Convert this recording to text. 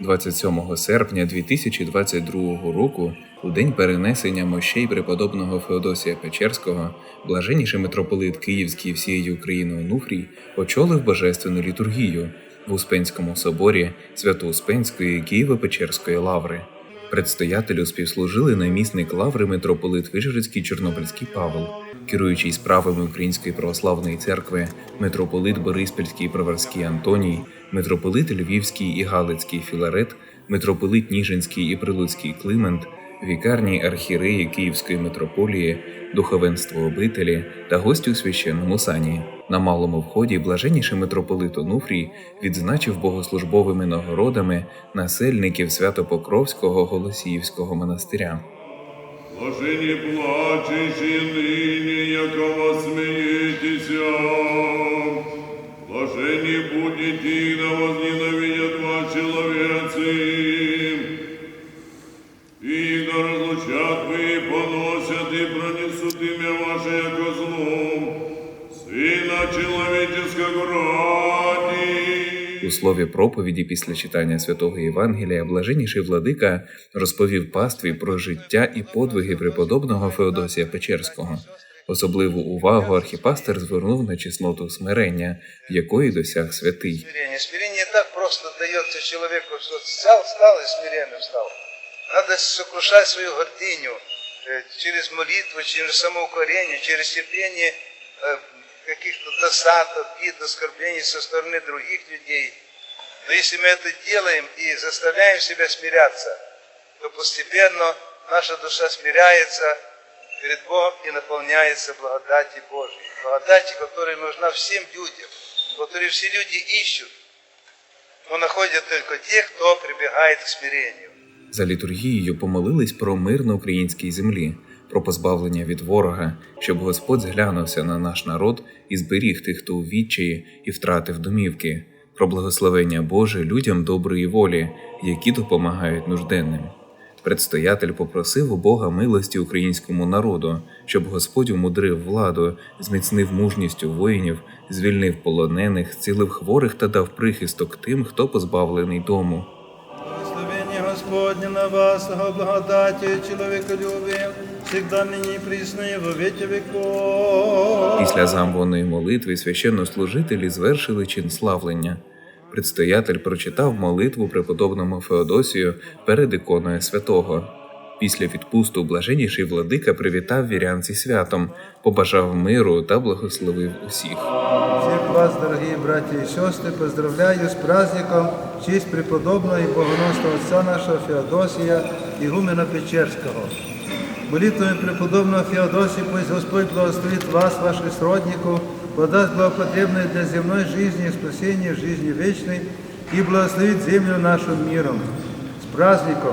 27 серпня 2022 року, у день перенесення мощей преподобного Феодосія Печерського, блаженніший митрополит Київський всієї України Онуфрій очолив божественну літургію в Успенському соборі Свято-Успенської Києво-Печерської лаври. Предстоятелю співслужили намісник лаври митрополит Вижгородський Чорнобильський Павел, керуючий справами Української православної церкви, митрополит Бориспільський і Броварський Антоній, митрополит Львівський і Галицький Філарет, митрополит Ніжинський і Прилуцький Климент, вікарні архіреї Київської митрополії, духовенство обителі та гості у священному сані. На малому вході блаженніший митрополит Онуфрій відзначив богослужбовими нагородами насельників Святопокровського Голосіївського монастиря. Блажені плачущі нині, якого смієтеся. У слові проповіді після читання святого Євангелія блаженніший владика розповів пастві про життя і подвиги преподобного Феодосія Печерського. Особливу увагу архіпастер звернув на чесноту смирення, якої досяг святий. Смирение. Смирение так просто дается человеку, что встал, встал и смиренно встал. Надо сокрушать свою гордыню э, через молитву, через самоукорение, через терпение э, каких-то досад, обид, оскорблений со стороны других людей. Но если мы это делаем и заставляем себя смиряться, то постепенно наша душа смиряется перед Богом и наполняется благодати Божией. Благодати, которая нужна всем людям, которую все люди ищут, но находят только те, кто прибегает к смирению. За літургією помолились про мир на українській землі, про позбавлення від ворога, щоб Господь зглянувся на наш народ і зберіг тих, хто у відчаї і втратив домівки, про благословення Боже людям доброї волі, які допомагають нужденним. Предстоятель попросив у Бога милості українському народу, щоб Господь умудрив владу, зміцнив мужність у воїнів, звільнив полонених, зцілив хворих та дав прихисток тим, хто позбавлений дому. Господне на вас, Его благодаті, человеколюбие, всегда ныне и присно во веки веков. Після замвоної молитви священнослужителі звершили чин славлення. Предстоятель прочитав молитву преподобному Феодосію перед іконою святого. Після відпусту блаженніший владика привітав вірян зі святом, побажав миру та благословив усіх. Всех вас, дорогие братья и сестры, поздравляю с праздником в честь преподобного и богоносного отца нашего Феодосия, игумена Печерского. Молитвами преподобного Феодосия пусть Господь благословит вас, ваших сродников, подаст благопотребное для земной жизни и спасения жизни вечной и благословит землю нашу миром. С праздником!